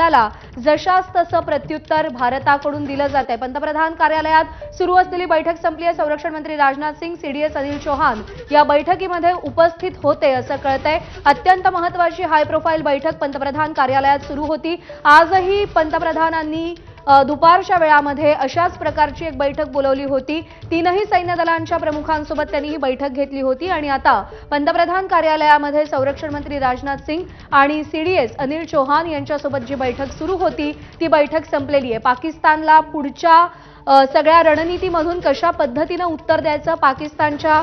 आपल्याला जशास तसं प्रत्युत्तर भारताकडून दिलं जात आहे पंतप्रधान कार्यालयात सुरू असलेली बैठक संपली आहे. संरक्षण मंत्री राजनाथ सिंग सीडीएस अनिल चौहान या बैठकीमध्ये उपस्थित होते असं कळतंय. अत्यंत महत्वाची हाय प्रोफाईल बैठक पंतप्रधान कार्यालयात सुरू होती. आजही पंतप्रधानांनी दुपारच्या वेळामध्ये अशाच प्रकारची एक बैठक बोलवली होती. तीनही सैन्य दलांच्या प्रमुखांसोबत त्यांनी ही बैठक घेतली होती. आणि आता पंतप्रधान कार्यालयामध्ये संरक्षण मंत्री राजनाथ सिंग आणि सीडीएस अनिल चौहान यांच्यासोबत जी बैठक सुरू होती ती बैठक संपलेली आहे. पाकिस्तानला पुढच्या सगळ्या रणनीतीमधून कशा पद्धतीनं उत्तर द्यायचं पाकिस्तानच्या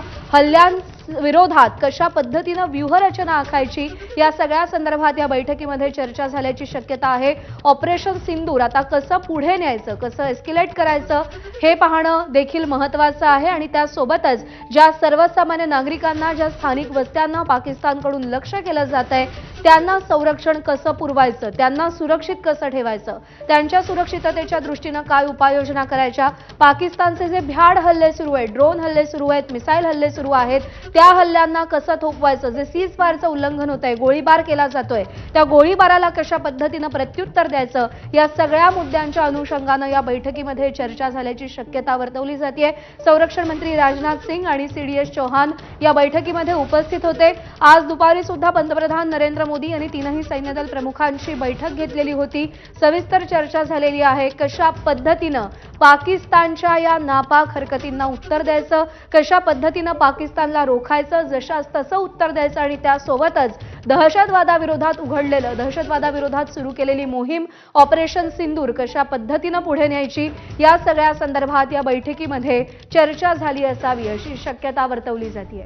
विरोधात कशा पद्धतीनं व्यूहरचना आखायची या सगळ्या संदर्भात या बैठकीमध्ये चर्चा झाल्याची शक्यता आहे. ऑपरेशन सिंदूर आता कसं पुढे न्यायचं कसं एस्किलेट करायचं हे पाहणं देखील महत्वाचं आहे. आणि त्यासोबतच ज्या सर्वसामान्य नागरिकांना ज्या स्थानिक वस्त्यांना पाकिस्तानकडून लक्ष केलं जात आहे त्यांना संरक्षण कसं पुरवायचं? त्यांना सुरक्षित कसं ठेवायचं? त्यांच्या सुरक्षिततेच्या दृष्टीनं काय उपाययोजना करायच्या? पाकिस्तानचे जे भ्याड हल्ले सुरू आहेत ड्रोन हल्ले सुरू आहेत मिसाईल हल्ले सुरू आहेत त्या हल्ल्यांना कसं थोपवायचं? जे सीज फायरचं उल्लंघन होत आहे गोळीबार केला जातोय त्या गोळीबाराला कशा पद्धतीनं प्रत्युत्तर द्यायचं? या सगळ्या मुद्द्यांच्या अनुषंगानं या बैठकीमध्ये चर्चा झाल्याची शक्यता वर्तवली जाते संरक्षण मंत्री राजनाथ सिंग आणि सीडीएस चौहान या बैठकीमध्ये उपस्थित होते. आज दुपारी सुद्धा पंतप्रधान नरेंद्र मोदी मोदी यांनी तीनही सैन्यदल प्रमुखांशी बैठक घेतलेली होती. सविस्तर चर्चा झालेली आहे. कशा पद्धतीनं पाकिस्तानच्या या नापाक हरकतींना उत्तर द्यायचं? कशा पद्धतीनं पाकिस्तानला रोखायचं? जशास तसं उत्तर द्यायचं आणि त्यासोबतच दहशतवादाविरोधात उघडलेलं दहशतवादाविरोधात सुरू केलेली मोहीम ऑपरेशन सिंदूर कशा पद्धतीनं पुढे न्यायची? या सगळ्या संदर्भात या बैठकीमध्ये चर्चा झाली असावी अशी शक्यता वर्तवली जाते